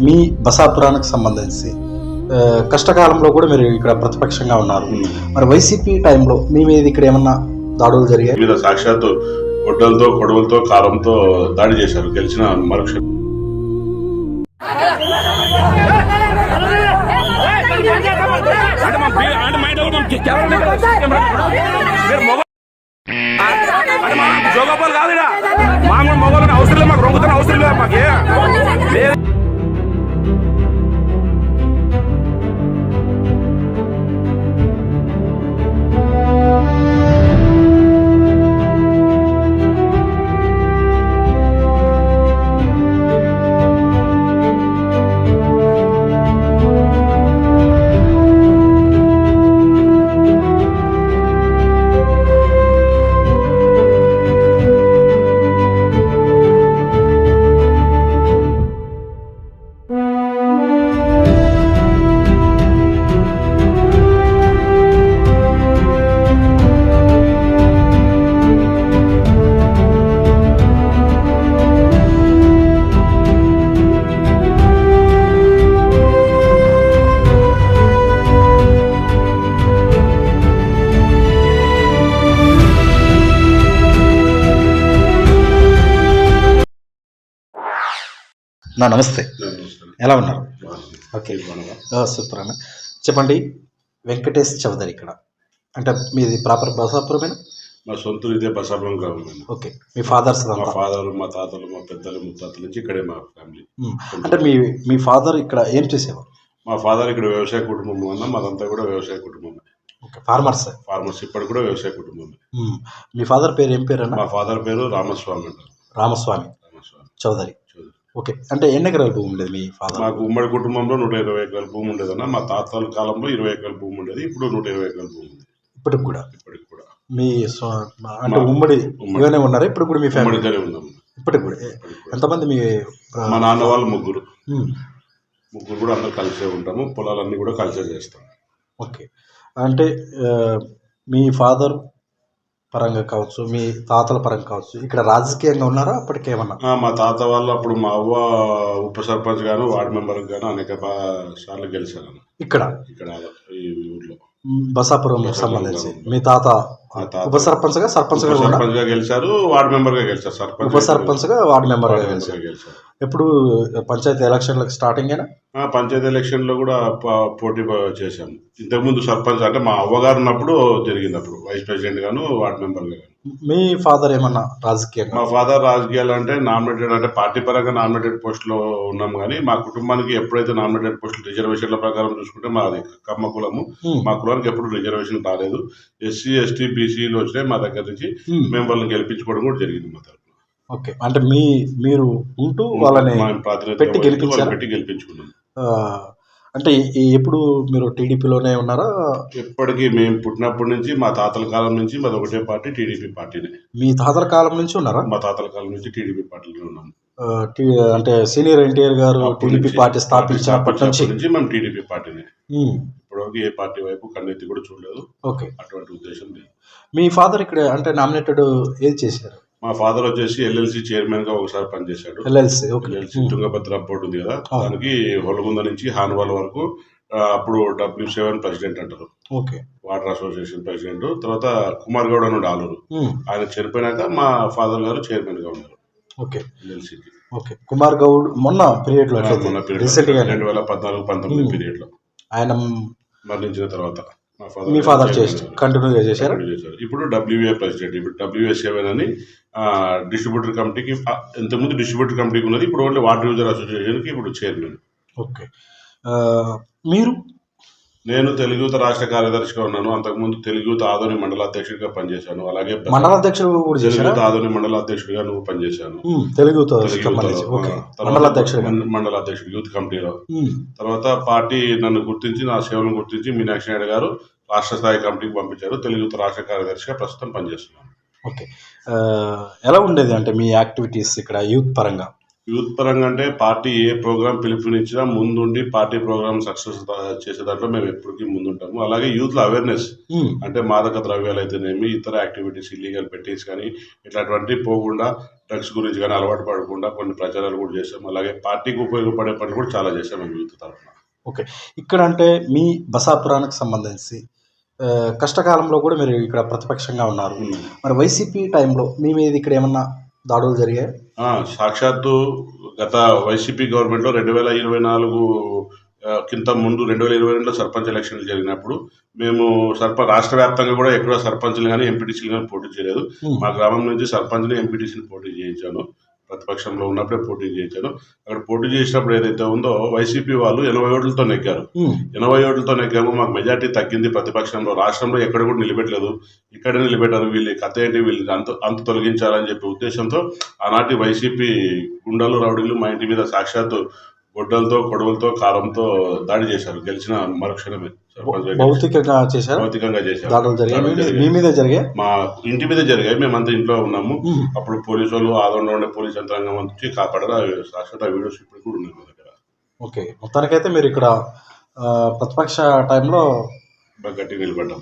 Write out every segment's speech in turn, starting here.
మీ బసాపురానికి సంబంధించి కష్టకాలంలో కూడా మీరు ఇక్కడ ప్రతిపక్షంగా ఉన్నారు. మరి వైసీపీ టైంలో మీ మీద ఇక్కడ ఏమన్నా దాడులు జరిగాయి? మీద సాక్షాత్తు గొడ్డలతో కొడవలతో కారంతో దాడి చేశారు. గెలిచిన మరుక్షణం. అంటే మా బీ- అంటే మా ఇంట్లో కూడా మనం కేవలం మీరు మొగ అంటే మా జోగోపాల్ కాదు ఈడ. మామూలు మొగలు అవసరం లేదు మాకు రొంగుతున్న అవసరం లేదు మాకు. నా నమస్తే. ఎలా ఉన్నారు? ఓకే. సూపర్ అన్న. చెప్పండి వెంకటేష్ చౌదరి ఇక్కడ. అంటే మీది ప్రాపర్ బసాపురమేనా? మా సొంత ఇదే బసాపురం గ్రామం ఓకే. మీ ఫాదర్స్ మా ఫాదర్ మా తాతలు మా పెద్దలు ముత్తాతల నుంచి ఇక్కడే మా ఫ్యామిలీ. అంటే మీ మీ ఫాదర్ ఇక్కడ ఏం చేసేవారు? మా ఫాదర్ ఇక్కడ వ్యవసాయ కుటుంబం అన్న మాదంతా కూడా వ్యవసాయ కుటుంబమే. ఓకే. ఫార్మర్స్. ఫార్మర్స్ ఇప్పటికి కూడా వ్యవసాయ కుటుంబమే. ఉమ్. మీ ఫాదర్ పేరు ఏం పేరు అన్న? మా ఫాదర్ పేరు రామస్వామి అంటారు. రామస్వామి. రామస్వామి. చౌదరి. ఓకే. అంటే ఎన్ని ఎకరాల భూమి ఉండేది మీ ఫాదర్ మాకు ఉమ్మడి కుటుంబంలో నూట ఇరవై ఎకరాల భూమి ఉండేదన్న మా తాతల కాలంలో ఇరవై ఎకరాల భూమి ఉండేది. ఇప్పుడు నూట ఇరవై ఎకరాల భూమి ఉంది. ఇప్పటికి కూడా? ఇప్పటికి కూడా. మీ అంటే ఉమ్మడి ఉమ్మడి. ఇవన్నీ ఉన్నారా? ఇప్పుడు కూడా మీ ఫ్యామిలీ ఉమ్మడిగానే ఉన్నాం. ఇప్పటికి కూడా? ఎంతమంది మీ మా నాన్న వాళ్ళు ముగ్గురు. ముగ్గురు కూడా అందరు కలిసే ఉంటాము. పొలాలన్నీ కూడా కలిసే చేస్తాం. ఓకే. అంటే మీ ఫాదర్ పరంగా కావచ్చు మీ తాతల పరంగా కావచ్చు ఇక్కడ రాజకీయంగా ఉన్నారా? అప్పటికేమన్నా మా తాత వాళ్ళు అప్పుడు మా అవ్వ ఉప సర్పంచ్ గాను వార్డు మెంబర్ గాను అనేక సార్లు గెలిచాను ఇక్కడ? ఇక్కడ ఈ ఊర్లో. బసాపురం సంబంధించి. మీ తాత ఉప సర్పంచ్గా సర్పంచ్గా సర్పంచ్గా గెలిచారు వార్డు మెంబర్గా గెలిచారు సర్పంచ్ ఉప సర్పంచ్గా వార్డు మెంబర్గా గెలిచారు. ఎప్పుడు పంచాయతీ ఎలక్షన్లకు స్టార్టింగ్ అయినా పంచాయతీ ఎలక్షన్లో కూడా పోటీ చేశాము. ఇంతకుముందు సర్పంచ్ అంటే మా అవ్వగారు ఉన్నప్పుడు జరిగింది అప్పుడు వైస్ ప్రెసిడెంట్ గాను వార్డు మెంబర్గా గాను. మీ ఫాదర్ ఏమన్నా రాజకీయంగా? మా ఫాదర్ రాజకీయాలు అంటే నామినేటెడ్ అంటే పార్టీ పరంగా నామినేటెడ్ పోస్టులో ఉన్నాం కానీ మా కుటుంబానికి ఎప్పుడైతే నామినేటెడ్ పోస్టులు రిజర్వేషన్ల ప్రకారం చూసుకుంటే మాది కమ్మ కులము. మ్, కులానికి ఎప్పుడు రిజర్వేషన్ రాలేదు. ఎస్సీ ఎస్టీ బీసీలు వచ్చినాయి మా దగ్గర నుంచి. మ్, మేము వాళ్ళని గెలిపించుకోవడం కూడా జరిగింది మా తరఫున ఓకే. అంటే మీ మీరు ఉంటూ వాళ్ళని పెట్టి గెలిపించారా? పెట్టి గెలిపించుకున్నాం. అంటే ఎప్పుడు మీరు టీడీపీలోనే ఉన్నారా? ఎప్పటికీ మేము పుట్టినప్పటి నుంచి మా తాతల కాలం నుంచి మాది ఒకటే పార్టీ టీడీపీ పార్టీనే. మీ తాతల కాలం నుంచి ఉన్నారా? మా తాతల కాలం నుంచి టీడీపీ పార్టీలో ఉన్నాం. అంటే సీనియర్ ఎన్టీఆర్ గారు టీడీపీ పార్టీ స్థాపించినప్పటి నుంచి? మేము టీడీపీ పార్టీనే. ఇప్పటివరకు ఏ పార్టీ వైపు కన్నెత్తి కూడా చూడలేదు. ఓకే. అటువంటి ఉద్దేశం లేదు. మీ ఫాదర్ ఇక్కడ అంటే నామినేటెడ్ ఏది చేశారు? మా ఫాదర్ వచ్చేసి ఎల్ఎల్సి చైర్మన్గా ఒకసారి పనిచేశాడు. ఎల్ఎల్సి తుంగభద్ర పోర్ట్ ఉంది కదా. దానికి హొలగుంద నుంచి హాన్వాల్ వరకు అప్పుడు డబ్ల్యూ సెవెన్ ప్రెసిడెంట్ అంటారు. ఓకే. Water association president. తర్వాత కుమార్ గౌడ్ అని ఆలూరు. ఆయన చనిపోయినాక మా ఫాదర్ గారు చైర్మన్గా ఉన్నారు. ఓకే. ఎల్ఎల్సికి. ఓకే. కుమార్ గౌడ్ మొన్న పీరియడ్లో మొన్న గా రెండు వేల పద్నాలుగు పంతొమ్మిది. పీరియడ్లో ఆయన మరణించిన తర్వాత. మా ఫాదర్ చేసి గారు. కంటిన్యూగా చేశారా కంటిన్యూ చేశారు. ఇప్పుడు డబ్ల్యూఏ ప్రెసిడెంట్ ఇప్పుడు డబ్ల్యూఏ సెవెన్ అని డిస్ట్రిబ్యూటర్ కమిటీకి ఆ, ఇంతకుముందు డిస్ట్రిబ్యూటర్ కమిటీకి ఉన్నది ఇప్పుడు ఓన్లీ వాటర్ యూజర్ అసోసియేషన్కి ఇప్పుడు చైర్మన్ ఓకే మీరు నేను తెలుగు యువత రాష్ట్ర కార్యదర్శిగా ఉన్నాను. అంతకుముందు తెలుగు యువత ఆదోని మండల అధ్యక్షుడిగా పనిచేశాను. అలాగే మండల అధ్యక్షుడు కూడా తెలుగు చేశారా యువత ఆదోని మండల అధ్యక్షుడిగా నువ్వు పనిచేశాను. తెలుగు మండల అధ్యక్షుడు మండల అధ్యక్షుడు యూత్ కమిటీలో. తర్వాత పార్టీ నన్ను గుర్తించి నా సేవలను గుర్తించి మీనాక్షి నాయుడు గారు రాష్ట్ర స్థాయి కమిటీకి పంపించారు. తెలుగు యువత రాష్ట్ర కార్యదర్శిగా ప్రస్తుతం పనిచేస్తున్నాను. ఓకే. ఎలా ఉండేది? అంటే మీ యాక్టివిటీస్ ఇక్కడ యూత్ పరంగా? యూత్ పరంగా అంటే పార్టీ ఏ ప్రోగ్రామ్ పిలుపునిచ్చినా ముందుండి పార్టీ ప్రోగ్రామ్ సక్సెస్ చేసే దాంట్లో మేము ఎప్పటికీ ముందుంటాము. అలాగే యూత్లో అవేర్నెస్ అంటే మాదక ద్రవ్యాలు అయితేనేమి ఇతర యాక్టివిటీస్ ఇల్లీగల్ పెట్టేసి కానీ ఇట్లాంటివన్నీ పోకుండా డ్రగ్స్ గురించి కానీ అలవాటు పడకుండా కొన్ని ప్రచారాలు కూడా చేసాం అలాగే పార్టీకి ఉపయోగపడే పనులు కూడా చాలా చేసాం మేము యూత్ తరఫున. ఓకే. ఇక్కడ అంటే మీ బసాపురానికి సంబంధించి కష్టకాలంలో కూడా మీరు ఇక్కడ ప్రతిపక్షంగా ఉన్నారు. మరి వైసీపీ టైంలో మీ మీద ఇక్కడ ఏమన్నా దాడులు జరిగాయి? సాక్షాత్తు గత వైసీపీ గవర్నమెంట్లో రెండు వేల ఇరవై నాలుగు కింద ముందు రెండు వేల ఇరవై రెండులో సర్పంచ్ ఎలక్షన్లు జరిగినప్పుడు మేము సర్పంచ్ రాష్ట్ర వ్యాప్తంగా కూడా ఎక్కడ సర్పంచ్లు కానీ ఎంపీటీసీలు కానీ పోటీ చేయలేదు. మా గ్రామం నుంచి సర్పంచ్ని ఎంపీటీసీని పోటీ చేయించాను. ప్రతిపక్షంలో ఉన్నప్పుడే పోటీ చేయించాను అక్కడ పోటీ చేసినప్పుడు ఏదైతే ఉందో వైసీపీ వాళ్ళు ఎనభై ఓట్లతో నెగ్గారు. ఎనభై ఓట్లతో నెగ్గాము మాకు మెజార్టీ తగ్గింది ప్రతిపక్షంలో. రాష్ట్రంలో ఎక్కడ కూడా నిలబెట్టలేదు. ఇక్కడ నిలబెట్టారు వీళ్ళు కథ ఏంటి? వీళ్ళు అంత అంత తొలగించాలని చెప్పే ఉద్దేశంతో ఆనాటి వైసీపీ గుండాలు రౌడీలు మా ఇంటి మీద సాక్షాత్తు గొడ్డలతో కొడవలతో కారంతో దాడి చేశారు. గెలిచిన మరుక్షణమే. భౌతికంగా చేశారు? భౌతికంగా చేశారు. మీ- జరిగాయి. మీద జరిగాయి? మా ఇంటి మీద జరిగాయి. మేమంతా ఇంట్లో ఉన్నాము. అప్పుడు పోలీసు వాళ్ళు ఆదంలో ఉండే పోలీస్ యంత్రాంగం వచ్చి కాపాడారు. సాక్షాత్ ఆ వీడియోస్ ఇప్పుడు కూడా ఉన్నాయి మా దగ్గర. ఓకే. మొత్తానికైతే మీరు ఇక్కడ ప్రతిపక్ష టైంలో బాగా గట్టిగా నిలబడ్డాం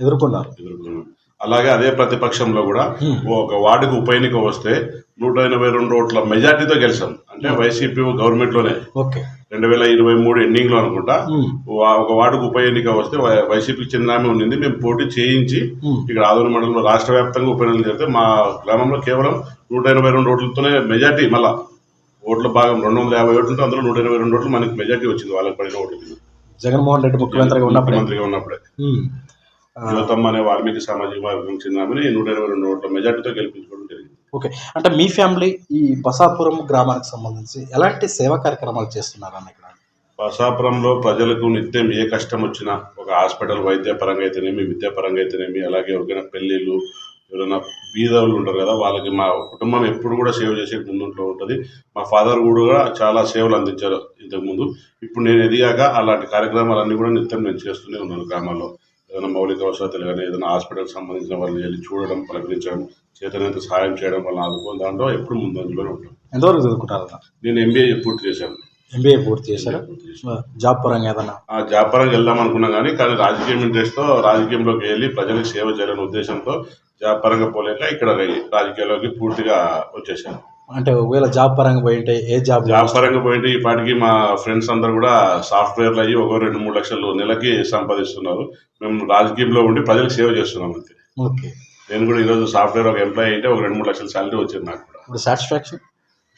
ఎదుర్కొన్నారు. ఎదుర్కొన్నాం అలాగే అదే ప్రతిపక్షంలో కూడా ఒక వార్డుకు ఉప ఎన్నిక వస్తే నూట ఎనభై రెండు ఓట్ల మెజార్టీతో గెలిచాం. అంటే వైసీపీ గవర్నమెంట్లోనే. ఓకే. రెండు వేల ఇరవై మూడు ఎండింగ్లో అనుకుంటా. ఒక వార్డుకు ఉప ఎన్నిక వస్తే వై- వైసీపీకి చెందిన ఆమె ఉండింది. మేము పోటీ చేయించి ఇక్కడ ఆదోని మండలంలో రాష్ట్ర వ్యాప్తంగా ఉప ఎన్నికలు జరిగితే మా గ్రామంలో కేవలం నూట ఎనభై రెండు ఓట్లతోనే మెజార్టీ మళ్ళా ఓట్ల భాగం రెండు వందల యాభై ఓట్లు అందులో నూట ఎనభై రెండు ఓట్లు మనకి మెజార్టీ వచ్చింది. వాళ్ళకి పడిన ఓట్లు. జగన్మోహన్ రెడ్డి ముఖ్యమంత్రిగా ఉన్నప్పుడే. ముఖ్యమంత్రిగా ఉన్నప్పుడే. యువతమ్మ అనే వాల్మీకి సామాజిక వర్గం చెందిన ఆమెని నూట ఎనభై రెండు ఓట్ల మెజార్టీతో గెలిపించుకోవడం జరిగింది. ఓకే. అంటే మీ ఫ్యామిలీ ఈ బసాపురం గ్రామానికి సంబంధించి ఎలాంటి సేవా కార్యక్రమాలు చేస్తున్నారు అన్న ఇక్కడ? బసాపురంలో ప్రజలకు నిత్యం ఏ కష్టం వచ్చినా ఒక హాస్పిటల్ వైద్య పరంగా అయితేనేమి విద్యా పరంగా అయితేనేమి అలాగే ఎవరికైనా పెళ్ళిళ్ళు ఎవరైనా బీదవులు ఉంటారు కదా వాళ్ళకి మా కుటుంబం ఎప్పుడు కూడా సేవ చేసే ముందుంటూ ఉంటుంది. మా ఫాదర్ కూడా చాలా సేవలు అందించారు ఇంతకుముందు. ఇప్పుడు నేను ఎదిగాక అలాంటి కార్యక్రమాలన్నీ కూడా నిత్యం నేను చేస్తూనే ఉన్నాను గ్రామాల్లో. ఏదైనా మౌలిక అవసరాలు కానీ ఏదైనా హాస్పిటల్కి సంబంధించిన వాళ్ళని వెళ్ళి చూడడం పలకరించడం చేతనంత సహాయం చేయడం వల్ల ఆదుకోవడం దాంట్లో ఎప్పుడు ముందంజలోనే ఉంటాను ఎంతవరకు చదువుకుంటారు నేను ఎంబీఏ పూర్తి చేశాను. ఎంబీఏ పూర్తి చేశారు? చేశాను. జాబ్ పరంగా ఏదన్నా? ఆ జాపరంగా వెళ్దాం అనుకున్నాం కానీ కానీ రాజకీయం ఇంట్రెస్ట్తో రాజకీయంలోకి వెళ్ళి ప్రజలకు సేవ చేయాలనే ఉద్దేశంతో జాపరంగా పోలేక ఇక్కడ రాజకీయాల్లోకి పూర్తిగా వచ్చేసాను. అంటే ఒకవేళ జాబ్ పరంగా పోయింటే ఏ జాబ్ జాపరంగా పోయింటే ఈ పాటికి మా ఫ్రెండ్స్ అందరు కూడా సాఫ్ట్వేర్లు అయ్యి ఒక రెండు మూడు లక్షలు నెలకి సంపాదిస్తున్నారు. మేము రాజకీయంలో ఉండి ప్రజలకు సేవ చేస్తున్నాం అంతే. ఓకే. నేను కూడా ఈరోజు సాఫ్ట్వేర్ ఒక ఎంప్లాయీ అయితే ఒక రెండు మూడు లక్షల శాలరీ వచ్చింది నాకు కూడా. సాటిస్ఫాక్షన్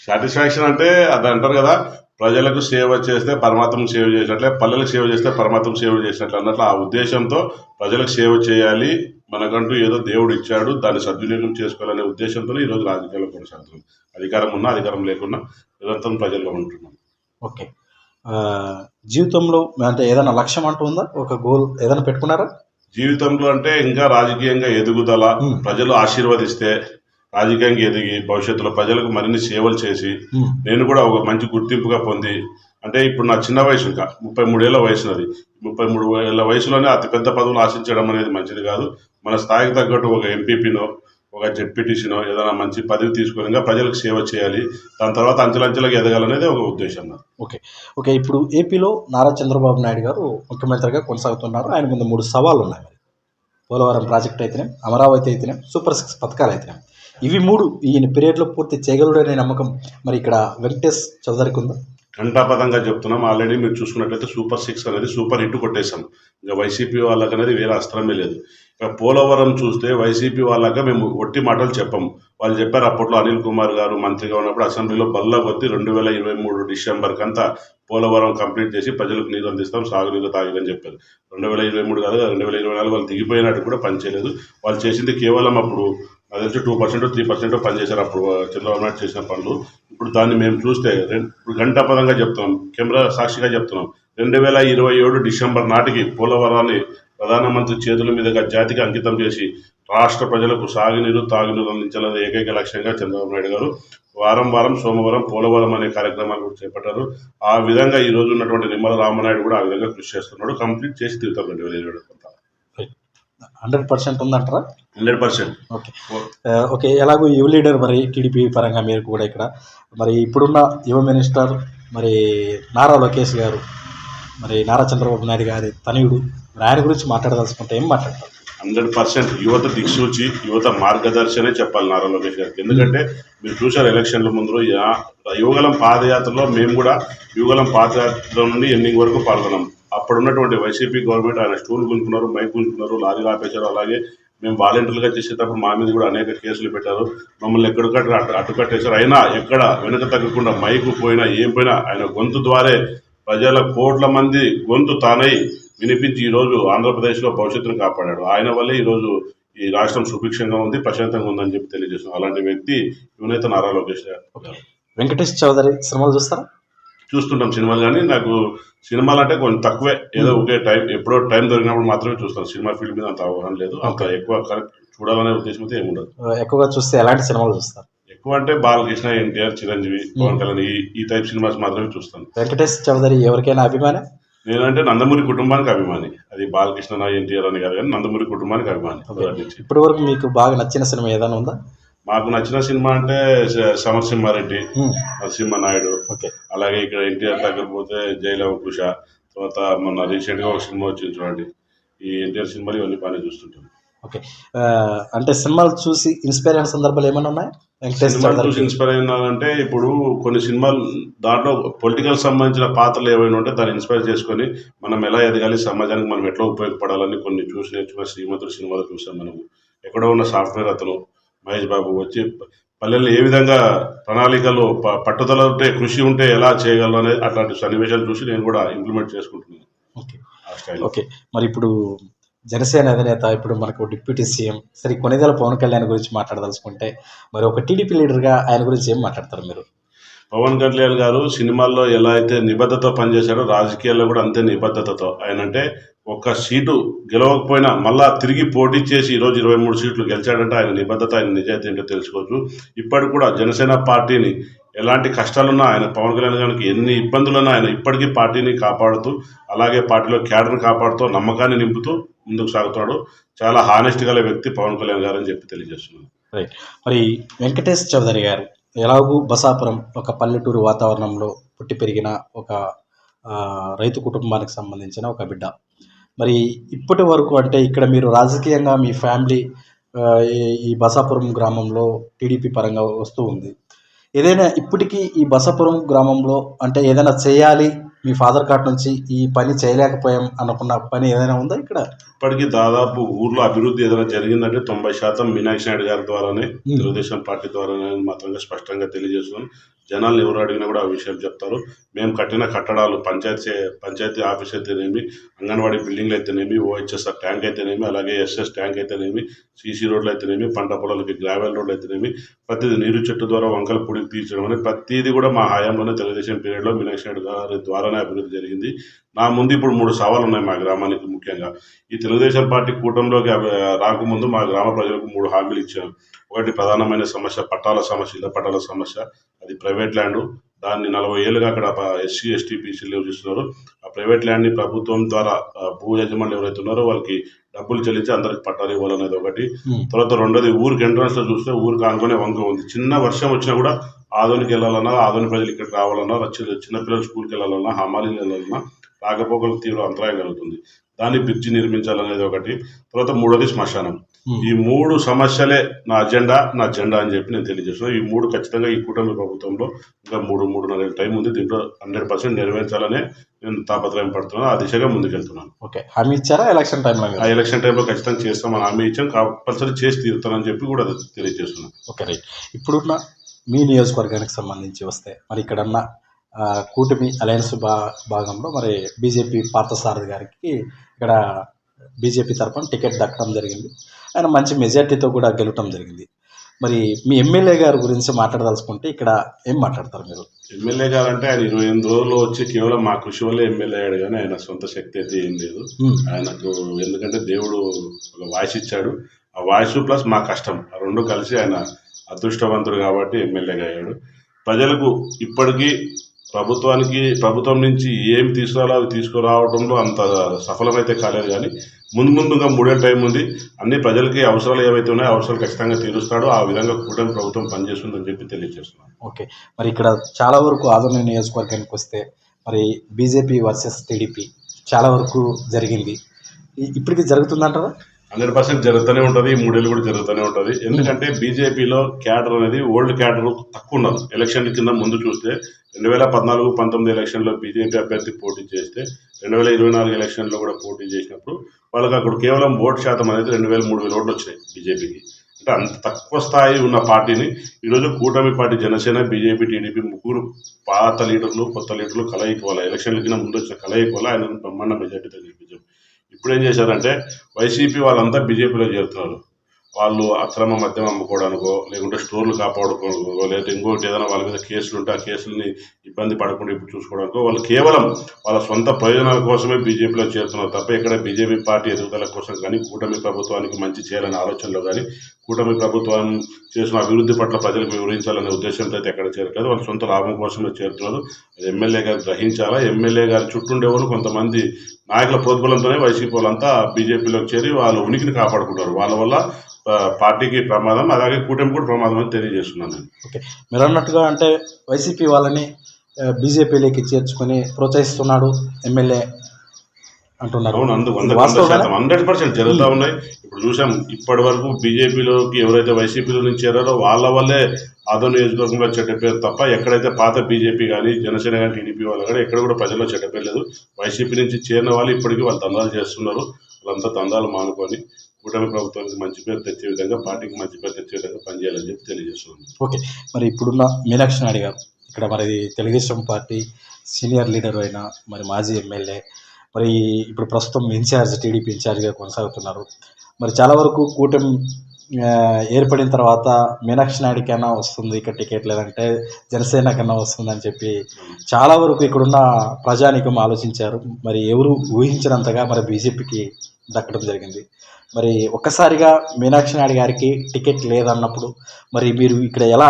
సాటిస్ఫాక్షన్ అంటే అది అంటారు కదా ప్రజలకు సేవ చేస్తే పరమాత్మకు సేవ చేసినట్లే పల్లెలకు సేవ చేస్తే పరమాత్మకు సేవ చేసినట్లు అన్నట్లు ఆ ఉద్దేశంతో ప్రజలకు సేవ చేయాలి మనకంటూ ఏదో దేవుడు ఇచ్చాడు దాన్ని సద్వినియోగం చేసుకోవాలనే ఉద్దేశంతో ఈరోజు రాజకీయాల్లో కొనసాగుతున్నాం అధికారం ఉన్నా అధికారం లేకున్నా నిరంతరం ప్రజల్లో ఉంటున్నాం. ఓకే. జీవితంలో అంటే ఏదైనా లక్ష్యం అంటూ ఉందా? ఒక గోల్ ఏదైనా పెట్టుకున్నారా? జీవితంలో అంటే ఇంకా రాజకీయంగా ఎదుగుదల. ప్రజలు ఆశీర్వదిస్తే రాజకీయంగా ఎదిగి భవిష్యత్తులో ప్రజలకు మరిన్ని సేవలు చేసి నేను కూడా ఒక మంచి గుర్తింపుగా పొంది అంటే ఇప్పుడు నా చిన్న వయసు ఇంకా ముప్పై మూడేళ్ళ వయసు నాది ముప్పై మూడు ఏళ్ళ వయసులోనే అతిపెద్ద పదవులు ఆశించడం అనేది మంచిది కాదు. మన స్థాయికి తగ్గట్టు ఒక ఎంపీపీనో ఒక జెడ్పీటీసీనో ఏదైనా మంచి పదవి తీసుకొని ప్రజలకు సేవ చేయాలి. దాని తర్వాత అంచెలంచెలకు ఎదగాలనేది ఒక ఉద్దేశం ఓకే. ఓకే ఇప్పుడు ఏపీలో నారా చంద్రబాబు నాయుడు గారు ముఖ్యమంత్రిగా కొనసాగుతున్నారు. ఆయన ముందు మూడు సవాళ్ళు ఉన్నాయి పోలవరం ప్రాజెక్ట్ అయితేనే అమరావతి అయితేనే సూపర్ సిక్స్ పథకాలు అయితేనే. ఇవి మూడు ఈయన పీరియడ్లో పూర్తి చేయగలడనే నమ్మకం మరి ఇక్కడ వెంకటేష్ చౌదరికి ఉందా? ఘంటాపథంగా చెప్తున్నాం. ఆల్రెడీ మీరు చూసుకున్నట్లయితే సూపర్ సిక్స్ అనేది సూపర్ హిట్ కొట్టేశాం. ఇంకా వైసీపీ వాళ్ళకి అనేది వేరే అస్త్రమే లేదు. ఇక పోలవరం చూస్తే వైసీపీ వాళ్ళక మేము ఒట్టి మాటలు చెప్పాం. వాళ్ళు చెప్పారు అప్పట్లో అనిల్ కుమార్ గారు మంత్రిగా ఉన్నప్పుడు అసెంబ్లీలో బల్ల కొద్ది రెండు వేల ఇరవై మూడు డిసెంబర్కి అంతా పోలవరం కంప్లీట్ చేసి ప్రజలకు నీరు అందిస్తాం సాగునీరు తాగిదని చెప్పారు. రెండు వేల ఇరవై మూడు కాదు రెండు వేల ఇరవై నాలుగు వాళ్ళు దిగిపోయినట్టు కూడా పనిచేయలేదు వాళ్ళు చేసింది కేవలం అప్పుడు అది వచ్చి టూ పర్సెంట్ త్రీ పర్సెంట్ పనిచేశారు అప్పుడు చంద్రబాబు నాయుడు చేసిన పనులు. ఇప్పుడు దాన్ని మేము చూస్తే రెండు ఇప్పుడు గంటాపదంగా చెప్తున్నాం కెమెరా సాక్షిగా చెప్తున్నాం. రెండు వేల ఇరవై ఏడు డిసెంబర్ నాటికి పోలవరాన్ని ప్రధానమంత్రి చేతుల మీదుగా జాతికి అంకితం చేసి రాష్ట్ర ప్రజలకు సాగునీరు తాగునీరు అందించాలనే ఏకైక లక్ష్యంగా చంద్రబాబు నాయుడు గారు వారం వారం సోమవారం పోలవరం అనే కార్యక్రమాలు కూడా చేపట్టారు. ఆ విధంగా ఈ రోజు ఉన్నటువంటి నిమ్మల రామనాయుడు కూడా ఆ విధంగా కృషి చేస్తున్నాడు. కంప్లీట్ చేసి తీరుతాం రెండు వేల ఇరవై హండ్రెడ్ పర్సెంట్ ఉందంటారా? Hundred percent. ఓకే. ఓకే ఎలాగో యువ లీడర్ మరి టీడీపీ పరంగా మీరు కూడా ఇక్కడ మరి ఇప్పుడున్న యువ మినిస్టర్ మరి నారా లోకేష్ గారు మరి నారా చంద్రబాబు నాయుడు గారి తనయుడు మరి ఆయన గురించి మాట్లాడదలుచుకుంటే ఏం మాట్లాడతారు? హండ్రెడ్ పర్సెంట్ యువత దిక్సూచి యువత మార్గదర్శనే చెప్పాలి నారా లోకేష్ గారికి. ఎందుకంటే మీరు చూశారు ఎలక్షన్ల ముందు యువగలం పాదయాత్రలో మేము కూడా యువగలం పాదయాత్ర నుండి ఎండింగ్ వరకు పాల్గొన్నాం. అప్పుడు ఉన్నటువంటి వైసీపీ గవర్నమెంట్ ఆయన స్టూల్ గుంజుకున్నారు మైక్ గుంజుకున్నారు లారీలు ఆపేశారు అలాగే మేము వాలంటీర్లుగా చేసేటప్పుడు మా మీద కూడా అనేక కేసులు పెట్టారు. మమ్మల్ని ఎక్కడికక్కడ అటు అడ్డుకట్టేశారు అయినా ఎక్కడ వెనుక తగ్గకుండా మైకు పోయినా ఏం పోయినా ఆయన గొంతు ద్వారే ప్రజల కోట్ల మంది గొంతు తానై వినిపించి ఈరోజు ఆంధ్రప్రదేశ్లో భవిష్యత్తును కాపాడాడు. ఆయన వల్లే ఈరోజు ఈ రాష్ట్రం సుభిక్షంగా ఉంది ప్రశాంతంగా ఉందని చెప్పి తెలియజేస్తున్నాం. అలాంటి వ్యక్తి యువనేత నారా లోకేష్ గారు. వెంకటేష్ చౌదరి సినిమాలు చూస్తారా? చూస్తుంటాం సినిమాలు కానీ నాకు సినిమాలు అంటే కొంచెం తక్కువే. ఏదో ఒకే టైం ఎప్పుడో టైం దొరికినప్పుడు మాత్రమే చూస్తాను. సినిమా ఫీల్డ్ మీద అంత అవగాహన లేదు. అంత ఎక్కువ చూడాలనే ఉద్దేశం అయితే ఏముండదు. ఎక్కువగా చూస్తే ఎలాంటి సినిమాలు చూస్తారు? ఎక్కువ అంటే బాలకృష్ణ ఎన్టీఆర్ చిరంజీవి పవన్ కళ్యాణ్ ఈ ఈ టైప్ సినిమాస్ మాత్రమే చూస్తాను. వెంకటేష్ చౌదరి ఎవరికైనా అభిమానం? నేనంటే నందమూరి కుటుంబానికి అభిమాని. అది బాలకృష్ణ ఎన్టీఆర్ అని కాదు కానీ నందమూరి కుటుంబానికి అభిమాని. ఇప్పటి వరకు మీకు బాగా నచ్చిన సినిమా ఏదైనా ఉందా? మాకు నచ్చిన సినిమా అంటే సమరసింహారెడ్డి నరసింహ నాయుడు. ఓకే. అలాగే ఇక్కడ ఎన్టీఆర్ దగ్గర పోతే జైలవ కుష. తర్వాత మొన్న రీసెంట్గా ఒక సినిమా వచ్చింది చూడండి. ఈ ఎన్టీఆర్ సినిమాలు ఇవన్నీ బాగానే చూస్తుంటాను ఓకే. అంటే సినిమాలు చూసి ఇన్స్పైర్ అయిన సందర్భాలు ఏమైనా ఉన్నాయా? సినిమాలు చూసి ఇన్స్పైర్ అయినానంటే ఇప్పుడు కొన్ని సినిమాలు దాంట్లో పొలిటికల్ సంబంధించిన పాత్రలు ఏవైనా ఉంటే దాన్ని ఇన్స్పైర్ చేసుకొని మనం ఎలా ఎదగాలి సమాజానికి మనం ఎట్లా ఉపయోగపడాలని కొన్ని చూసి నేర్చుకున్న శ్రీమంతుడు సినిమాలో చూసాం మనము. ఎక్కడో ఉన్న సాఫ్ట్వేర్ అతను మహేష్ బాబు వచ్చి పల్లెల్లో ఏ విధంగా ప్రణాళికలు పట్టుదల ఉంటే కృషి ఉంటే ఎలా చేయగలరు అనేది అట్లాంటి సన్నివేశాలు చూసి నేను కూడా ఇంప్లిమెంట్ చేసుకుంటున్నాను. ఓకే. ఓకే. మరి ఇప్పుడు జనసేన అధినేత ఇప్పుడు మనకు డిప్యూటీ సీఎం సరే కొనిదెల పవన్ కళ్యాణ్ గురించి మాట్లాడదలుచుకుంటే మరి ఒక టీడీపీ లీడర్గా ఆయన గురించి ఏం మాట్లాడతారు మీరు? పవన్ కళ్యాణ్ గారు సినిమాల్లో ఎలా అయితే నిబద్ధతతో పనిచేశాడో రాజకీయాల్లో కూడా అంతే నిబద్ధతతో. ఆయన అంటే ఒక్క సీటు గెలవకపోయినా మళ్ళా తిరిగి పోటీ చేసి ఈరోజు ఇరవై మూడు సీట్లు గెలిచాడంటే ఆయన నిబద్ధత ఆయన నిజాయితీ ఏంటో తెలుసుకోవచ్చు. ఇప్పటికి కూడా జనసేన పార్టీని ఎలాంటి కష్టాలున్నా ఆయన పవన్ కళ్యాణ్ గారికి ఎన్ని ఇబ్బందులున్నా ఆయన ఇప్పటికీ పార్టీని కాపాడుతూ అలాగే పార్టీలో క్యాడర్ని కాపాడుతూ నమ్మకాన్ని నింపుతూ ముందుకు సాగుతాడు చాలా హానెస్ట్ గల వ్యక్తి పవన్ కళ్యాణ్ గారు అని చెప్పి తెలియజేస్తున్నాను. మరి వెంకటేష్ చౌదరి గారు ఎలాగూ బసాపురం ఒక పల్లెటూరు వాతావరణంలో పుట్టి పెరిగిన ఒక రైతు కుటుంబానికి సంబంధించిన ఒక బిడ్డ. మరి ఇప్పటి వరకు అంటే ఇక్కడ మీరు రాజకీయంగా మీ ఫ్యామిలీ ఈ- బసాపురం గ్రామంలో టీడీపీ పరంగా వస్తూ ఉంది. ఏదైనా ఇప్పటికీ ఈ బసాపురం గ్రామంలో అంటే ఏదైనా చేయాలి మీ ఫాదర్ కార్డ్ నుంచి ఈ పని చేయలేకపోయాం అనుకున్న పని ఏదైనా ఉందా ఇక్కడ? ఇప్పటికీ దాదాపు ఊర్లో అభివృద్ధి ఏదైనా జరిగిందంటే తొంభై శాతం మీనాక్షి నాయుడు గారి ద్వారానే. తెలుగుదేశం పార్టీ ద్వారానే మాత్రంగా స్పష్టంగా తెలియజేస్తున్నాం. జనాలు ఎవరు అడిగినా కూడా ఆ విషయం చెప్తారు. మేము కట్టిన కట్టడాలు పంచాయతీ పంచాయతీ ఆఫీస్ అయితేనేమి అంగన్వాడీ బిల్డింగ్లు అయితేనేమి ఓహెచ్ఎస్ఆర్ ట్యాంక్ అయితేనేమి అలాగే ఎస్ఎస్ ట్యాంక్ అయితేనేమి సీసీ రోడ్లు అయితేనేమి పంట పొలాలకి గ్రావెల్ రోడ్లు అయితేనేమి ప్రతిదీ నీరు చెట్టు ద్వారా వంకల పొడికి తీర్చడం అనేది ప్రతిదీ కూడా మా హయాంలోనే తెలుగుదేశం పీరియడ్లో మీనాక్షి నాయుడు గారి ద్వారానే అభివృద్ధి జరిగింది. నా ముందు ఇప్పుడు మూడు సవాళ్ళు ఉన్నాయి మా గ్రామానికి ముఖ్యంగా. ఈ తెలుగుదేశం పార్టీ కూటమిలోకి రాకముందు మా గ్రామ ప్రజలకు మూడు హామీలు ఇచ్చాను ఒకటి ప్రధానమైన సమస్య పట్టాల సమస్య ఇళ్ళ పట్టాల సమస్య. అది ప్రైవేట్ ల్యాండ్. దాన్ని నలభై ఏళ్ళుగా అక్కడ ఎస్సీ ఎస్టీ బీసీలు నివసిస్తున్నారు ఆ ప్రైవేట్ ల్యాండ్ని ప్రభుత్వం ద్వారా భూ యజమానులు ఎవరైతే ఉన్నారో వాళ్ళకి డబ్బులు చెల్లించి అందరికి పట్టాలు ఇవ్వాలనేది ఒకటి. తర్వాత రెండోది ఊరికి ఎంట్రన్స్లో చూస్తే ఊరికి ఆనుకునే వంక ఉంది. చిన్న వర్షం వచ్చినా కూడా ఆదోనికి వెళ్ళాలన్నా ఆదోని ప్రజలు ఇక్కడ రావాలన్నా చిన్న చిన్నపిల్లలు స్కూల్కి వెళ్ళాలన్నా హమాలీకి వెళ్ళాలన్నా రాకపోకలకు తీవ్ర అంతరాయం కలుగుతుంది. దాన్ని బ్రిడ్జి నిర్మించాలనేది ఒకటి. తర్వాత మూడోది శ్మశానం. ఈ మూడు సమస్యలే నా అజెండా నా జెండా అని చెప్పి నేను తెలియజేస్తున్నాను ఈ మూడు ఖచ్చితంగా ఈ కూటమి ప్రభుత్వంలో ఇంకా మూడు మూడున్నర టైం ఉంది. దీంట్లో హండ్రెడ్ పర్సెంట్ నెరవేర్చాలనే నేను తాపత్రయం పడుతున్నాను. ఆ దిశగా ముందుకెళ్తున్నాను. ఓకే. హామీ ఇచ్చారా? ఎలక్షన్ టైంలో ఆ ఎలక్షన్ టైంలో ఖచ్చితంగా చేస్తామని హామీ ఇచ్చాం. కంపల్సరీ చేసి తీరుతానని చెప్పి కూడా తెలియజేస్తున్నాను. Okay right. ఇప్పుడున్న మీ నియోజకవర్గానికి సంబంధించి వస్తే మరి ఇక్కడన్న కూటమి అలయన్స్ భా భాగంలో మరి బీజేపీ పార్థసారథి గారికి ఇక్కడ బీజేపీ తరఫున టికెట్ దక్కడం జరిగింది. ఆయన మంచి మెజార్టీతో కూడా గెలవటం జరిగింది. మరి మీ ఎమ్మెల్యే గారి గురించి మాట్లాడదలుచుకుంటే ఇక్కడ ఏం మాట్లాడతారు మీరు? ఎమ్మెల్యే గారంటే ఆయన ఇరవై ఎనిమిది రోజులు వచ్చి కేవలం మా కృషి వల్లే ఎమ్మెల్యే అయ్యాడు కానీ ఆయన సొంత శక్తి అయితే ఏం లేదు. ఆయనకు ఎందుకంటే దేవుడు ఒక వాయిస్ ఇచ్చాడు. ఆ వాయిస్ ప్లస్ మా కష్టం. ఆ రెండు కలిసి ఆయన అదృష్టవంతుడు కాబట్టి ఎమ్మెల్యేగా అయ్యాడు. ప్రజలకు ఇప్పటికీ ప్రభుత్వానికి ప్రభుత్వం నుంచి ఏం తీసుకురాలో అవి తీసుకురావడంలో అంత సఫలమైతే కాలేదు కానీ ముందు ముందుగా మూడేళ్ళ టైం ఉంది. అన్ని ప్రజలకి అవసరాలు ఏవైతే ఉన్నాయో అవసరాలు ఖచ్చితంగా తీరుస్తాడో. ఆ విధంగా కూటమి ప్రభుత్వం పనిచేస్తుందని చెప్పి తెలియజేస్తున్నాను ఓకే. మరి ఇక్కడ చాలా వరకు ఆదరణ నియోజకవర్గానికి వస్తే మరి బీజేపీ వర్సెస్ టీడీపీ చాలా వరకు జరిగింది. ఇప్పటికి జరుగుతుందంటారా? హండ్రెడ్ పర్సెంట్ జరుగుతూనే ఉంటుంది. ఈ మూడేళ్ళు కూడా జరుగుతూనే ఉంటుంది. ఎందుకంటే బీజేపీలో క్యాడర్ అనేది ఓల్డ్ క్యాడర్ తక్కువ ఉన్నారు ఎలక్షన్ కింద ముందు చూస్తే రెండు వేల పద్నాలుగు పంతొమ్మిది ఎలక్షన్లో బీజేపీ అభ్యర్థి పోటీ చేస్తే రెండు వేల ఇరవై నాలుగు ఎలక్షన్లో కూడా పోటీ చేసినప్పుడు వాళ్ళకి అక్కడ కేవలం ఓటు శాతం అనేది రెండు వేల మూడు వేల ఓట్లు వచ్చినాయి బీజేపీకి. అంటే అంత తక్కువ స్థాయి ఉన్న పార్టీని ఈరోజు కూటమి పార్టీ జనసేన బీజేపీ టీడీపీ ముగ్గురు పాత లీడర్లు కొత్త లీడర్లు కలయిక వల్ల ఎలక్షన్ల కింద ముందు వచ్చిన కలయిక వల్ల ఆయన బ్రహ్మాండ మెజార్టీతో గెలిపించారు ఇప్పుడు ఏం చేశారంటే వైసీపీ వాళ్ళంతా బీజేపీలో చేరుతున్నారు. వాళ్ళు అక్రమ మద్యం అమ్ముకోవడానికో లేకుంటే స్టోర్లు కాపాడుకోవడానికో లేకపోతే ఇంకోటి ఏదైనా వాళ్ళ మీద కేసులు ఉంటే ఆ కేసుల్ని ఇబ్బంది పడకుండా ఇప్పుడు చూసుకోవడానికో వాళ్ళు కేవలం వాళ్ళ సొంత ప్రయోజనాల కోసమే బీజేపీలో చేరుతున్నారు తప్ప ఇక్కడ బీజేపీ పార్టీ ఎదుగుదల కోసం కానీ కూటమి ప్రభుత్వానికి మంచి చేయాలనే ఆలోచనలో కానీ కూటమి ప్రభుత్వం చేసిన అభివృద్ధి పట్ల ప్రజలకు వివరించాలనే ఉద్దేశంతో అయితే ఎక్కడ చేరట్లేదు. వాళ్ళ సొంత లాభం కోసమే చేరుతున్నారు. అది ఎమ్మెల్యే గారు గ్రహించాలా? ఎమ్మెల్యే గారి చుట్టూ ఉండేవాళ్ళు కొంతమంది నాయకుల ప్రోద్బలంతోనే వైసీపీ వాళ్ళంతా బీజేపీలోకి చేరి వాళ్ళ ఉనికిని కాపాడుకుంటారు. వాళ్ళ వల్ల పార్టీకి ప్రమాదం అలాగే కూటమి కూడా ప్రమాదం అని తెలియజేస్తున్నాను ఓకే. మీరు అన్నట్టుగా అంటే వైసీపీ వాళ్ళని బీజేపీలోకి చేర్చుకొని ప్రోత్సహిస్తున్నాడు ఎమ్మెల్యే అంటున్నారు. అందు హండ్రెడ్ పర్సెంట్ జరుగుతూ ఉన్నాయి. ఇప్పుడు చూసాం ఇప్పటి వరకు బీజేపీలోకి ఎవరైతే వైసీపీలో నుంచి చేరారో వాళ్ళ వల్లే ఆదో నియోజకవర్గంలో చెడ్డ పేరు తప్ప ఎక్కడైతే పాత బీజేపీ కానీ జనసేన కానీ టీడీపీ వాళ్ళు కానీ ఎక్కడ కూడా ప్రజల్లో చెడ్డ పేరు లేదు. వైసీపీ నుంచి చేరిన వాళ్ళు ఇప్పటికీ వాళ్ళు దందాలు చేస్తున్నారు. వాళ్ళంతా దందాలు మానుకొని కూటమి ప్రభుత్వానికి మంచి పేరు తెచ్చే విధంగా పార్టీకి మంచి పేరు తెచ్చే విధంగా పనిచేయాలని చెప్పి తెలియజేస్తున్నాను. ఓకే. మరి ఇప్పుడున్న మీనాక్షి నాయుడు గారు ఇక్కడ మరి తెలుగుదేశం పార్టీ సీనియర్ లీడర్ అయిన మరి మాజీ ఎమ్మెల్యే మరి ఇప్పుడు ప్రస్తుతం ఇన్ఛార్జ్ టీడీపీ ఇన్ఛార్జ్గా కొనసాగుతున్నారు. మరి చాలా వరకు కూటమి ఏర్పడిన తర్వాత మీనాక్షి నాయుడికైనా వస్తుంది ఇక్కడ టికెట్ లేదంటే జనసేన కన్నా వస్తుందని చెప్పి చాలా వరకు ఇక్కడున్న ప్రజానికం ఆలోచించారు. మరి ఎవరు ఊహించినంతగా మరి బీజేపీకి దక్కడం జరిగింది. మరి ఒక్కసారిగా మీనాక్షి నాయుడు గారికి టికెట్ లేదన్నప్పుడు మరి మీరు ఇక్కడ ఎలా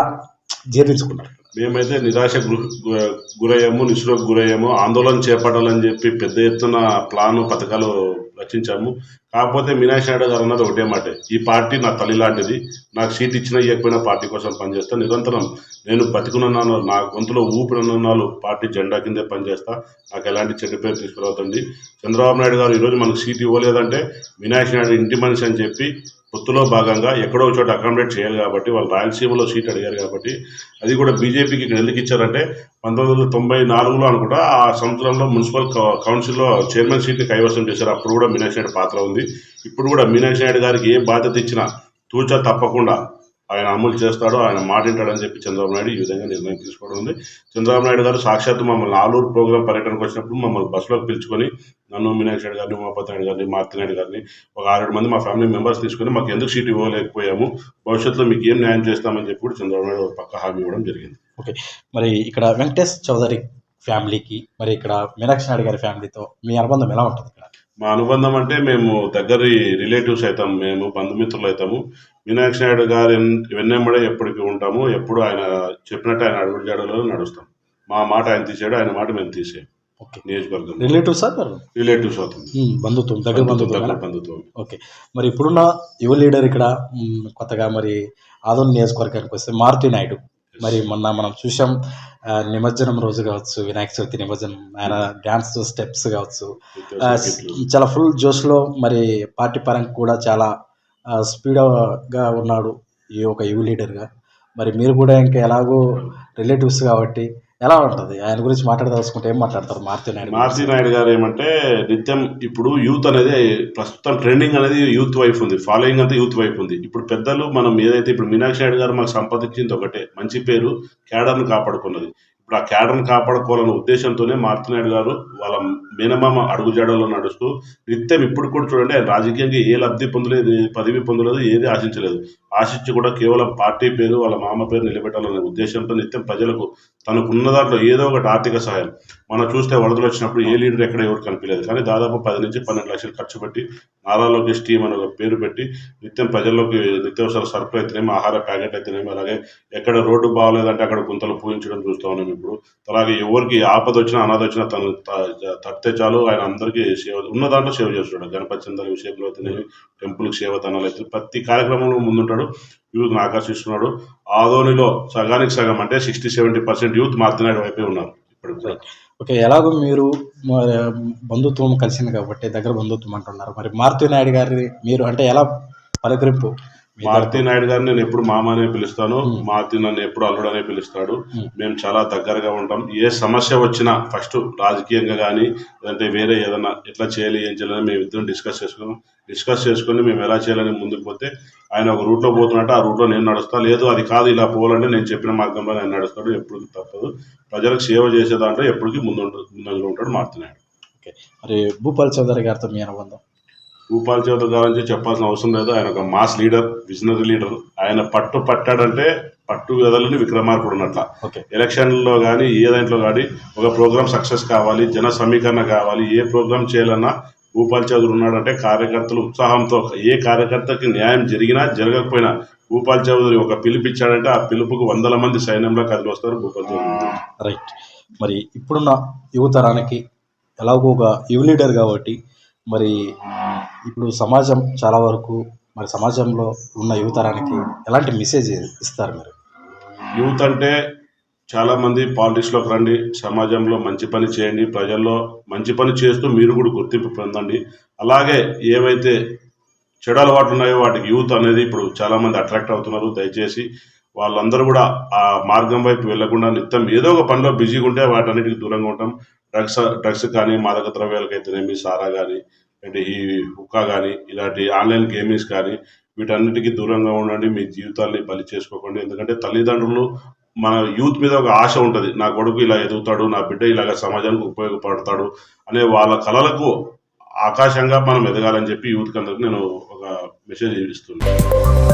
జీర్ణించుకున్నారు? మేమైతే నిరాశ గు- గురయ్యాము నిస్సులకు గురయ్యాము. ఆందోళన చేపట్టాలని చెప్పి పెద్ద ఎత్తున ప్లాను పథకాలు రచించాము. కాకపోతే మీనాక్షి నాయుడు గారు అన్నది ఒకటే మాట. ఈ పార్టీ నా తల్లి లాంటిది. నాకు సీట్ ఇచ్చినా ఇవ్వకపోయినా పార్టీ కోసం పనిచేస్తా. నిరంతరం నేను బతికున్నాను నా గొంతులో ఊపిరిన్నాళ్ళు పార్టీ జెండా కిందే పనిచేస్తా. నాకు ఎలాంటి చెడ్డ పేరు తీసుకురావద్దండి. చంద్రబాబు నాయుడు గారు ఈరోజు మనకు సీట్ ఇవ్వలేదంటే మీనాక్షి నాయుడు ఇంటి మనిషి అని చెప్పి పొత్తులో భాగంగా ఎక్కడో ఒక చోట అకామిడేట్ చేయాలి కాబట్టి వాళ్ళు రాయలసీమలో సీట్ అడిగారు కాబట్టి అది కూడా బీజేపీకి ఇక్కడ ఎందుకు ఇచ్చారంటే పంతొమ్మిది వందల తొంభై నాలుగులో అనుకుంటా ఆ సంవత్సరంలో మున్సిపల్ కౌన్సిల్లో చైర్మన్ సీట్ని కైవసం చేశారు. అప్పుడు కూడా మీనాక్షి నాయుడు పాత్ర ఉంది. ఇప్పుడు కూడా మీనాక్షి నాయుడు గారికి ఏ బాధ్యత ఇచ్చినా తూచా తప్పకుండా ఆయన అమలు చేస్తాడు ఆయన మాటింటాడని చెప్పి చంద్రబాబు నాయుడు ఈ విధంగా నిర్ణయం తీసుకోవడం ఉంది. చంద్రబాబు నాయుడు గారు సాక్షాత్తు మమ్మల్ని ఆలూరు ప్రోగ్రాం పర్యటనకు వచ్చినప్పుడు మమ్మల్ని బస్సులోకి పిలుచుకొని నన్ను మీనాక్షి నాయుడు గారిని ఉమాపతి నాయుడు గారిని మార్తి నాయుడు గారిని ఒక ఆరేడు మంది మా ఫ్యామిలీ మెంబర్స్ తీసుకొని మాకు ఎందుకు సీట్ ఇవ్వలేకపోయాము భవిష్యత్తులో మీకు ఏం న్యాయం చేస్తామని చెప్పి కూడా చంద్రబాబు నాయుడు పక్క హామీ ఇవ్వడం జరిగింది. ఓకే. మరి ఇక్కడ వెంకటేష్ చౌదరి ఫ్యామిలీకి మరి ఇక్కడ మీనాక్షి నాయుడు గారి ఫ్యామిలీతో మీ అనుబంధం ఎలా ఉంటుంది ఇక్కడ? మా అనుబంధం అంటే మేము దగ్గరి రిలేటివ్స్ అవుతాం మేము బంధుమిత్రులు అవుతాము. మీనాక్షి నాయుడు గారు వెన్నెమ్మడే ఎప్పటికీ ఉంటాము ఎప్పుడు ఆయన చెప్పినట్టు ఆయన అడుగు జాడలో నడుస్తాం. మా మాట ఆయన తీసాడు ఆయన మాట మేము తీసేయం. నియోజకవర్గం రిలేటివ్ సార్ మీరు రిలేటివ్స్ బంధుత్వం దగ్గర బంధుత్వం బంధుత్వం ఓకే. మరి ఇప్పుడున్న యువ లీడర్ ఇక్కడ కొత్తగా మరి ఆదోన్ నియోజకవర్గానికి వస్తే మారుతి నాయుడు. మరి మొన్న మనం చూసాం నిమజ్జనం రోజు కావచ్చు వినాయక చవితి నిమజ్జనం ఆయన డ్యాన్స్ స్టెప్స్ కావచ్చు. చాలా ఫుల్ జోష్లో మరి పార్టీ పరంగా కూడా చాలా స్పీడ్గా ఉన్నాడు ఈ ఒక యువ లీడర్గా. మరి మీరు కూడా ఇంకా ఎలాగో రిలేటివ్స్ కాబట్టి ఎలా ఉంటుంది? ఆయన గురించి మాట్లాడదలుచుకుంటే ఏం మాట్లాడతారు? మారుతి నాయుడు మారుతి నాయుడు గారు ఏమంటే నిత్యం ఇప్పుడు యూత్ అనేది ప్రస్తుతం ట్రెండింగ్ అనేది యూత్ వైపు ఉంది. ఫాలోయింగ్ అంతా యూత్ వైపు ఉంది. ఇప్పుడు పెద్దలు మనం ఏదైతే ఇప్పుడు మీనాక్షి నాయుడు గారు మాకు సంపాదించింది ఒకటే మంచి పేరు క్యాడర్ను కాపాడుకున్నది. ఇప్పుడు ఆ క్యాడర్ను కాపాడుకోవాలన్న ఉద్దేశంతోనే మారుతి నాయుడు గారు వాళ్ళ మేనమామ అడుగుజాడలో నడుస్తూ నిత్యం ఇప్పుడు కూడా చూడండి ఆయన రాజకీయంగా ఏ లబ్ధి పొందలేదు పదవి పొందలేదు ఏది ఆశించలేదు. ఆశించి కూడా కేవలం పార్టీ పేరు వాళ్ళ మామ పేరు నిలబెట్టాలనే ఉద్దేశంతో నిత్యం ప్రజలకు తనకున్న దాంట్లో ఏదో ఒకటి ఆర్థిక సహాయం. మనం చూస్తే వరదలు వచ్చినప్పుడు ఏ లీడర్ ఎక్కడ ఎవరు కనిపించలేదు. కానీ దాదాపు పది నుంచి పన్నెండు లక్షలు ఖర్చు పెట్టి నారా లోకేష్ టీమ్ అని ఒక పేరు పెట్టి నిత్యం ప్రజల్లోకి నిత్యావసర సరుకులు అయితేనేమి ఆహార ప్యాకెట్ అయితేనేమి అలాగే ఎక్కడ రోడ్డు బాగాలేదంటే అక్కడ గుంతలు పూజించడం చూస్తా ఉన్నాం ఇప్పుడు. అలాగే ఎవరికి ఆపద వచ్చినా అనాథ వచ్చినా తను త- తప్పితే చాలు. ఆయన అందరికీ సేవ ఉన్న దాంట్లో సేవ చేస్తున్నాడు. గణపతి చంద్ర విషయంలో అయితేనేమి టెంపుల్కి సేవ తనాలు అయితే ప్రతి కార్యక్రమంలో ముందుంటాడు. యూత్ని ఆకర్షిస్తున్నాడు ఆదోనిలో సగానికి సగం అంటే sixty seventy percent youth Marthinaidu వైపే ఉన్నారు ఇప్పుడు కూడా. ఓకే ఎలాగో మీరు బంధుత్వం కలిసింది కాబట్టి దగ్గర బంధుత్వం అంటున్నారు మరి మారుతి నాయుడు గారి మీరు అంటే ఎలా పలకరింపు మారుతి నాయుడు గారిని నేను ఎప్పుడు మామ అనే పిలుస్తాను. మారుతి నన్ను ఎప్పుడు అల్లుడు అనే పిలుస్తాడు. మేము చాలా దగ్గరగా ఉంటాం ఏ సమస్య వచ్చినా ఫస్ట్ రాజకీయంగా కానీ లేదంటే వేరే ఏదైనా ఎట్లా చేయాలి ఏం చేయాలని మేము ఇద్దరం డిస్కస్ చేసుకున్నాం డిస్కస్ చేసుకుని మేము ఎలా చేయాలని ముందుకు పోతే ఆయన ఒక రూట్లో పోతున్నట్టు ఆ రూట్లో నేను నడుస్తా. లేదు అది కాదు ఇలా పోవాలంటే నేను చెప్పిన మార్గంలో ఆయన నడుస్తాడు ఎప్పుడు తప్పదు. ప్రజలకు సేవ చేసే దాంట్లో ఎప్పటికీ ముందు ముందంగా ఉంటాడు మారుతి నాయుడు. ఓకే. మరి భూపాల్ చౌదరి గారితో మీ అనుబంధం? భూపాల్ చౌదరి గురించి చెప్పాల్సిన అవసరం లేదు. ఆయన ఒక మాస్ లీడర్ విజనరీ లీడర్. ఆయన పట్టు పట్టాడంటే పట్టు వెదలని విక్రమార్కుడు ఉన్నట్ల ఓకే. ఎలక్షన్లో కానీ ఏ దాంట్లో కానీ ఒక ప్రోగ్రామ్ సక్సెస్ కావాలి జన సమీకరణ కావాలి ఏ ప్రోగ్రామ్ చేయాలన్నా భూపాల్ చౌదరి ఉన్నాడంటే కార్యకర్తలు ఉత్సాహంతో ఏ కార్యకర్తకి న్యాయం జరిగినా జరగకపోయినా భూపాల్ చౌదరి ఒక పిలుపిచ్చాడంటే ఆ పిలుపుకు వందల మంది సైన్యంలో కదిలి వస్తారు భూపాల్ చౌదరి. రైట్. మరి ఇప్పుడున్న యువతరానికి ఎలాగో ఒక యువ లీడర్ కాబట్టి మరి ఇప్పుడు సమాజం చాలా వరకు మరి సమాజంలో ఉన్న యువతరానికి ఎలాంటి మెసేజ్ ఇస్తారు మీరు? యూత్ అంటే చాలామంది పాలిటిక్స్లోకి రండి సమాజంలో మంచి పని చేయండి ప్రజల్లో మంచి పని చేస్తూ మీరు కూడా గుర్తింపు పొందండి. అలాగే ఏవైతే చెడు అలవాట్లు ఉన్నాయో వాటికి యూత్ అనేది ఇప్పుడు చాలామంది అట్రాక్ట్ అవుతున్నారు. దయచేసి వాళ్ళందరూ కూడా ఆ మార్గం వైపు వెళ్ళకుండా నిత్యం ఏదో ఒక పనిలో బిజీగా ఉంటే వాటన్నిటికి దూరంగా ఉంటాం. డ్రగ్స్ డ్రగ్స్ కానీ మాదక ద్రవ్యాలకైతేనేమి సారా కానీ అంటే ఈ హుక్కా కానీ ఇలాంటి ఆన్లైన్ గేమింగ్స్ కానీ వీటన్నిటికీ దూరంగా ఉండండి. మీ జీవితాల్ని బలి చేసుకోకండి. ఎందుకంటే తల్లిదండ్రులు మన యూత్ మీద ఒక ఆశ ఉంటుంది. నా కొడుకు ఇలా ఎదుగుతాడు నా బిడ్డ ఇలాగ సమాజానికి ఉపయోగపడతాడు అనే వాళ్ళ కళలకు ఆకాశంగా మనం ఎదగాలని చెప్పి యూత్కి అందరికి నేను ఒక మెసేజ్ ఇస్తున్నాను